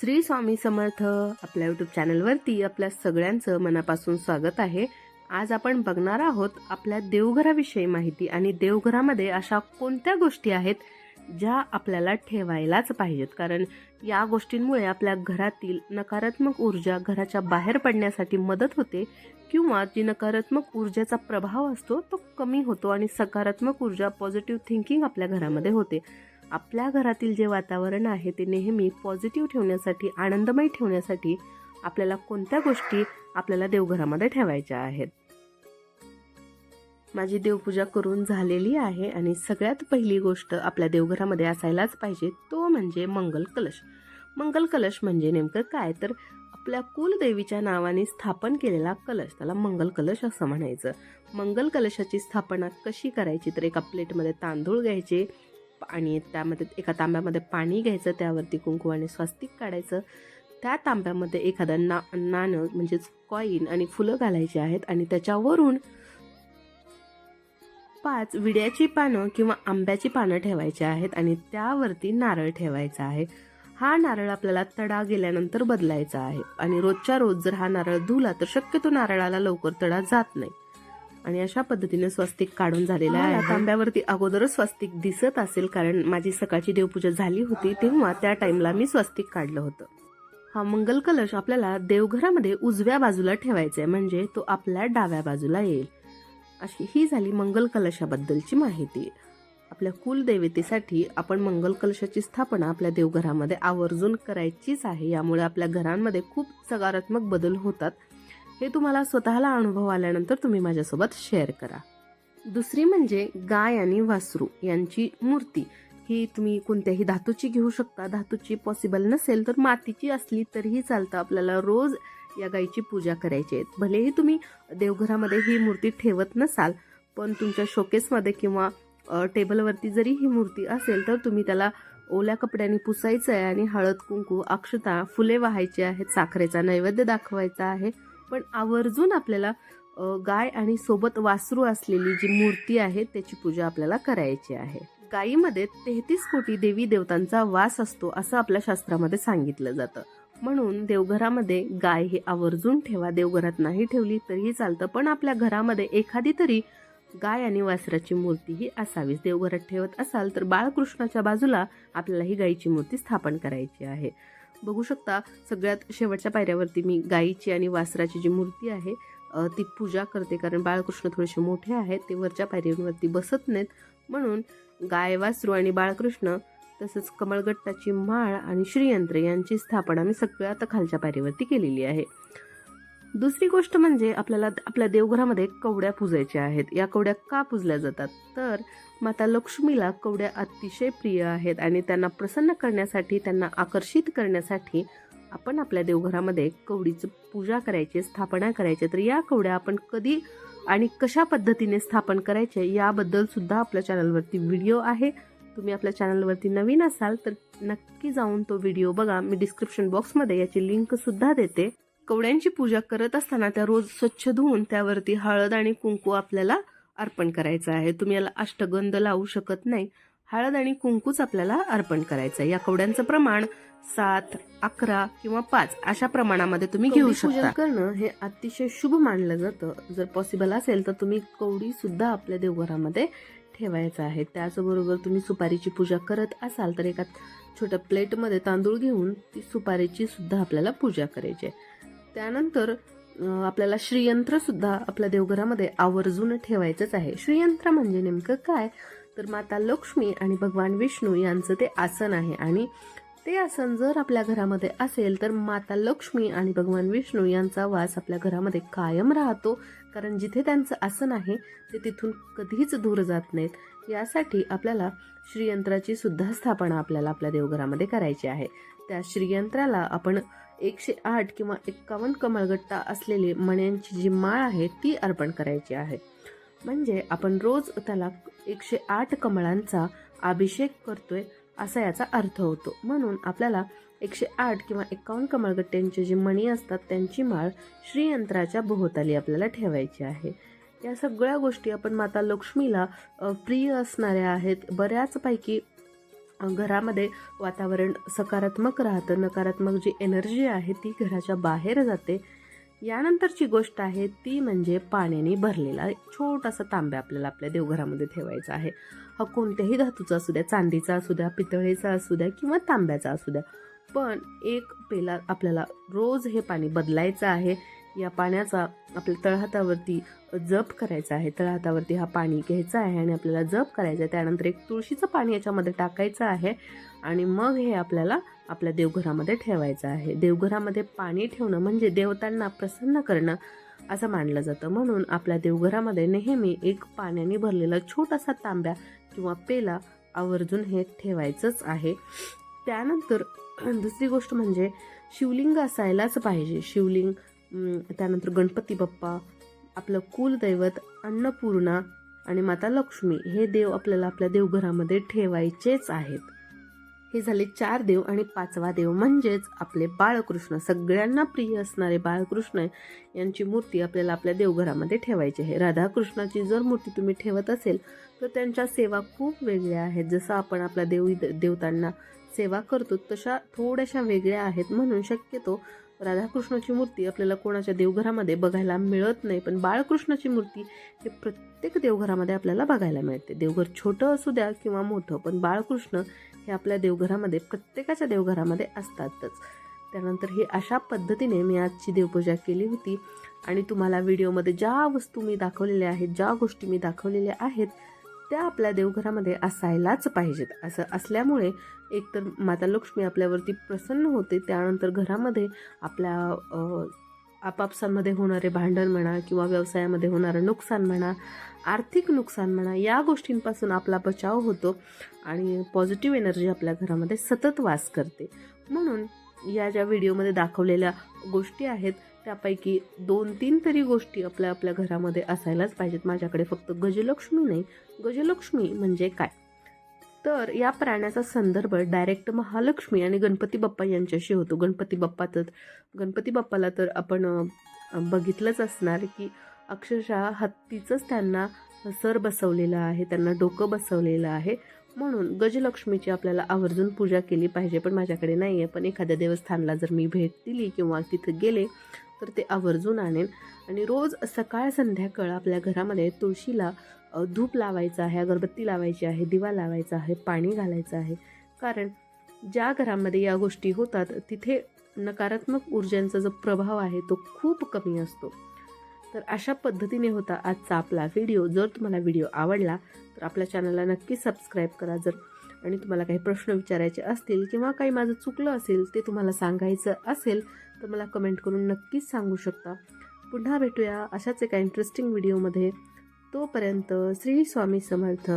श्री स्वामी समर्थ आपल्या यूट्यूब चॅनलवरती आपल्या सगळ्यांचं मनापासून स्वागत आहे. आज आपण बघणार आहोत आपल्या देवघराविषयी माहिती आणि देवघरामध्ये अशा कोणत्या गोष्टी आहेत ज्या आपल्याला ठेवायलाच पाहिजेत? कारण या गोष्टींमुळे आपल्या घरातील नकारात्मक ऊर्जा घराच्या बाहेर पडण्यासाठी मदत होते किंवा जी नकारात्मक ऊर्जेचा प्रभाव असतो तो कमी होतो आणि सकारात्मक ऊर्जा पॉझिटिव्ह थिंकिंग आपल्या घरामध्ये होते. आपल्या घरातील जे वातावरण आहे ते नेहमी पॉझिटिव्ह ठेवण्यासाठी आनंदमय ठेवण्यासाठी आपल्याला कोणत्या गोष्टी आपल्याला देवघरामध्ये ठेवायच्या आहेत? माझी देवपूजा करून झालेली आहे आणि सगळ्यात पहिली गोष्ट आपल्या देवघरामध्ये असायलाच पाहिजे तो म्हणजे मंगल कलश. मंगल कलश म्हणजे नेमकं काय? तर आपल्या कुलदेवीच्या नावाने स्थापन केलेला कलश त्याला मंगल कलश असं म्हणायचं. मंगल कलशाची स्थापना कशी करायची? तर एका प्लेटमध्ये तांदूळ घ्यायचे आणि त्यामध्ये एका तांब्यामध्ये पाणी घ्यायचं त्यावरती कुंकू आणि स्वस्तिक काढायचं. त्या तांब्यामध्ये एखादं ना नाणं म्हणजेच कॉईन आणि फुलं घालायची आहेत आणि त्याच्यावरून पाच विड्याची पानं किंवा आंब्याची पानं ठेवायची आहेत आणि त्यावरती नारळ ठेवायचा आहे. हा नारळ आपल्याला तडा गेल्यानंतर बदलायचा आहे आणि रोजच्या रोज जर हा नारळ धुला तर शक्यतो नारळाला लवकर तडा जात नाही. आणि अशा पद्धतीने स्वस्तिक काढून झालेला आहे. तांब्यावरती अगोदरच स्वस्तिक दिसत असेल कारण माझी सकाळची देवपूजा झाली होती तेव्हा त्या टाइमला मी स्वस्तिक काढलं होतं. हा मंगल कलश आपल्याला देवघरामध्ये उजव्या बाजूला ठेवायचा आहे म्हणजे तो आपल्या डाव्या बाजूला येईल. अशी ही झाली मंगल कलशाबद्दलची माहिती. आपल्या कुलदेवतेसाठी आपण मंगल कलशाची स्थापना आपल्या देवघरामध्ये आवर्जून करायचीच आहे. यामुळे आपल्या घरांमध्ये खूप सकारात्मक बदल होतात. हे तुम्हाला स्वतःला अनुभव आल्यानंतर तुम्ही माझ्यासोबत शेअर करा. दुसरी म्हणजे गाय आणि वासरू यांची मूर्ती. ही तुम्ही कोणत्याही धातूची घेऊ शकता. धातूची पॉसिबल नसेल तर मातीची असली तरीही चालतं. आपल्याला रोज या गायीची पूजा करायची आहे. भलेही तुम्ही देवघरामध्ये ही मूर्ती ठेवत नसाल पण तुमच्या शोकेसमध्ये किंवा टेबलवरती जरी ही मूर्ती असेल तर तुम्ही त्याला ओल्या कपड्याने पुसायचं आहे आणि हळद कुंकू अक्षता फुले वाहायची आहेत. साखरेचा नैवेद्य दाखवायचा आहे. पण आवर्जून आपल्याला गाय आणि सोबत वासरू असलेली जी मूर्ती आहे त्याची पूजा आपल्याला करायची आहे. गायीमध्ये तेहतीस कोटी देवी देवतांचा वास असतो असं आपल्या शास्त्रामध्ये सांगितलं जातं. म्हणून देवघरामध्ये गाय ही आवर्जून ठेवा देवघरात नाही ठेवली तरीही चालतं पण आपल्या घरामध्ये एखादी तरी गाय आणि वासराची मूर्ती ही असावीच. देवघरात ठेवत असाल तर बाळकृष्णाच्या बाजूला आपल्याला ही गायीची मूर्ती स्थापन करायची आहे. बघू शकता सगळ्यात शेवटच्या पायऱ्यावरती मी गाईची आणि वासराची जी मूर्ती आहे ती पूजा करते. कारण बाळकृष्ण थोडेसे मोठे आहेत ते वरच्या पायऱ्यांवरती बसत नाहीत. म्हणून गाय वासरू आणि बाळकृष्ण तसंच कमळगट्टाची माळ आणि श्रीयंत्र यांची स्थापना मी सगळ्यात खालच्या पायरीवरती केलेली आहे. दुसरी गोष्ट म्हणजे आपल्याला आपल्या देवघरामध्ये कवड्या पूजायच्या आहेत. या कवड्या का पूजल्या जातात? तर माता लक्ष्मीला कवड्या अतिशय प्रिय आहेत आणि त्यांना प्रसन्न करण्यासाठी त्यांना आकर्षित करण्यासाठी आपण आपल्या देवघरामध्ये कवडीची पूजा करायची स्थापना करायची. तर या कवड्या आपण कधी आणि कशा पद्धतीने स्थापन करायचे याबद्दल सुद्धा आपल्या चॅनलवरती व्हिडिओ आहे. तुम्ही आपल्या चॅनलवरती नवीन असाल तर नक्की जाऊन तो व्हिडिओ बघा. मी डिस्क्रिप्शन बॉक्समध्ये याची लिंक सुद्धा देते. कवड्यांची पूजा करत असताना त्या रोज स्वच्छ धुवून त्यावरती हळद आणि कुंकू आपल्याला अर्पण करायचं आहे. तुम्ही याला अष्टगंध लावू शकत नाही. हळद आणि कुंकूच आपल्याला अर्पण करायचं आहे. या कवड्यांचं प्रमाण सात अकरा किंवा पाच अशा प्रमाणामध्ये तुम्ही घेऊ शकता. करणं हे अतिशय शुभ मानलं जातं. जर पॉसिबल असेल तर तुम्ही कवडी सुद्धा आपल्या देवघरामध्ये ठेवायचं आहे. त्याचबरोबर तुम्ही सुपारीची पूजा करत असाल तर एका छोट्या प्लेटमध्ये तांदूळ घेऊन ती सुपारीची सुद्धा आपल्याला पूजा करायची आहे. त्यानंतर आपल्याला श्रीयंत्र सुद्धा आपल्या देवघरामध्ये आवर्जून ठेवायचंच आहे. श्रीयंत्र म्हणजे नेमकं काय? तर माता लक्ष्मी आणि भगवान विष्णू यांचं ते आसन आहे. आणि ते आसन जर आपल्या घरामध्ये असेल तर माता लक्ष्मी आणि भगवान विष्णू यांचा वास आपल्या घरामध्ये कायम राहतो. कारण जिथे त्यांचं आसन आहे ते तिथून कधीच दूर जात नाहीत. यासाठी आपल्याला श्रीयंत्राची सुद्धा स्थापना आपल्याला आपल्या देवघरामध्ये करायची आहे. त्या श्रीयंत्राला आपण एकशे आठ किंवा एक्कावन्न कमळगट्टा असलेली मण्यांची जी माळ आहे ती अर्पण करायची आहे. म्हणजे आपण रोज त्याला एकशे आठ कमळांचा अभिषेक करतोय असा याचा अर्थ होतो. म्हणून आपल्याला एकशे आठ किंवा एक्कावन्न कमळगट्ट्यांचे जे मणी असतात त्यांची माळ श्रीयंत्राच्या भोवताली आपल्याला ठेवायची आहे. या सगळ्या गोष्टी आपण माता लक्ष्मीला प्रिय असणाऱ्या आहेत. बऱ्याचपैकी घरामध्ये वातावरण सकारात्मक राहतं नकारात्मक जी एनर्जी आहे ती घराच्या बाहेर जाते. यानंतरची गोष्ट आहे ती म्हणजे पाण्याने भरलेला एक छोटासा तांब्या आपल्याला आपल्या देवघरामध्ये ठेवायचा आहे. हा कोणत्याही धातूचा असू द्या चांदीचा असू द्या पितळेचा असू द्या किंवा तांब्याचा असू द्या. पण एक पेला आपल्याला रोज हे पाणी बदलायचं आहे. या पाण्याचा आपल्या तळहातावरती जप करायचा आहे. तळहातावरती हा पाणी घ्यायचं आहे आणि आपल्याला जप करायचं आहे. त्यानंतर एक तुळशीचं पाणी याच्यामध्ये टाकायचं आहे आणि मग हे आपल्याला आपल्या देवघरामध्ये ठेवायचं आहे. देवघरामध्ये पाणी ठेवणं म्हणजे देवतांना प्रसन्न करणं असं मानलं जातं. म्हणून आपल्या देवघरामध्ये नेहमी एक पाण्याने भरलेला छोटासा तांब्या किंवा पेला आवर्जून हे ठेवायचंच आहे. त्यानंतर दुसरी गोष्ट म्हणजे शिवलिंग असायलाच पाहिजे. शिवलिंग त्यानंतर गणपती बाप्पा आपलं कुलदैवत अन्नपूर्णा आणि माता लक्ष्मी हे देव आपल्याला आपल्या देवघरामध्ये ठेवायचेच आहेत. हे झाले चार देव आणि पाचवा देव म्हणजेच आपले बाळकृष्ण. सगळ्यांना प्रिय असणारे बाळकृष्ण यांची मूर्ती आपल्याला आपल्या देवघरामध्ये ठेवायची आहे. राधाकृष्णाची जर मूर्ती तुम्ही ठेवत असेल तर त्यांच्या सेवा खूप वेगळ्या आहेत. जसं आपण आपल्या देवी देवतांना सेवा करतो तशा थोड्याशा वेगळ्या आहेत म्हणून शक्यतो राधाकृष्णाची मूर्ती आपल्याला कोणाच्या देवघरामध्ये बघायला मिळत नाही. पण बाळकृष्णाची मूर्ती हे प्रत्येक देवघरामध्ये आपल्याला बघायला मिळते. देवघर छोटं असू द्या किंवा मोठं पण बाळकृष्ण हे आपल्या देवघरामध्ये प्रत्येकाच्या देवघरामध्ये असतातच. त्यानंतर ही अशा पद्धतीने मी आजची देवपूजा केली होती. आणि तुम्हाला व्हिडिओमध्ये ज्या वस्तू मी दाखवलेल्या आहेत ज्या गोष्टी मी दाखवलेल्या आहेत त्या आपल्या देवघरामध्ये असायलाच पाहिजेत. असं असल्यामुळे एकतर माता लक्ष्मी आपल्यावरती प्रसन्न होते त्यानंतर घरामध्ये आपल्या आपापसांमध्ये होणारे भांडण म्हणा किंवा व्यवसायामध्ये होणारं नुकसान म्हणा आर्थिक नुकसान म्हणा या गोष्टींपासून आपला बचाव होतो आणि पॉझिटिव्ह एनर्जी आपल्या घरामध्ये सतत वास करते. म्हणून या ज्या व्हिडिओमध्ये दाखवलेल्या गोष्टी आहेत त्यापैकी दोन तीन तरी गोष्टी आपल्या आपल्या घरामध्ये असायलाच पाहिजेत. माझ्याकडे फक्त गजलक्ष्मी नाही. गजलक्ष्मी म्हणजे काय? तर या प्राण्याचा संदर्भ डायरेक्ट महालक्ष्मी आणि गणपती बाप्पा यांच्याशी होतो. गणपती बाप्पा तर गणपती बाप्पाला तर आपण बघितलंच असणार की अक्षरशः हत्तीचंच त्यांना सर बसवलेलं आहे. त्यांना डोकं बसवलेलं आहे. म्हणून गजलक्ष्मीची आपल्याला आवर्जून पूजा केली पाहिजे. पण माझ्याकडे नाही आहे पण एखाद्या देवस्थानला जर मी भेट दिली किंवा तिथं गेले तर ते आवर्जून आणेन. आणि रोज सकाळ संध्याकाळ आपल्या घरामध्ये तुळशीला धूप लावायचा आहे अगरबत्ती लावायची आहे दिवा लावायचा आहे पाणी घालायचं आहे. कारण ज्या घरामध्ये या गोष्टी होतात तिथे नकारात्मक ऊर्जांचा जो प्रभाव आहे तो खूप कमी असतो. तर अशा पद्धतीने होता आजचा आपला व्हिडिओ. जर तुम्हाला व्हिडिओ आवडला तर आपल्या चॅनलला नक्की सबस्क्राईब करा जर. आणि तुम्हाला काही प्रश्न विचारायचे असतील किंवा काही माझं चुकलं असेल ते तुम्हाला सांगायचं असेल तर मला कमेंट करून नक्कीच सांगू शकता. पुन्हा भेटूया अशाच एका इंटरेस्टिंग व्हिडिओमध्ये तोपर्यंत श्री स्वामी समर्थ.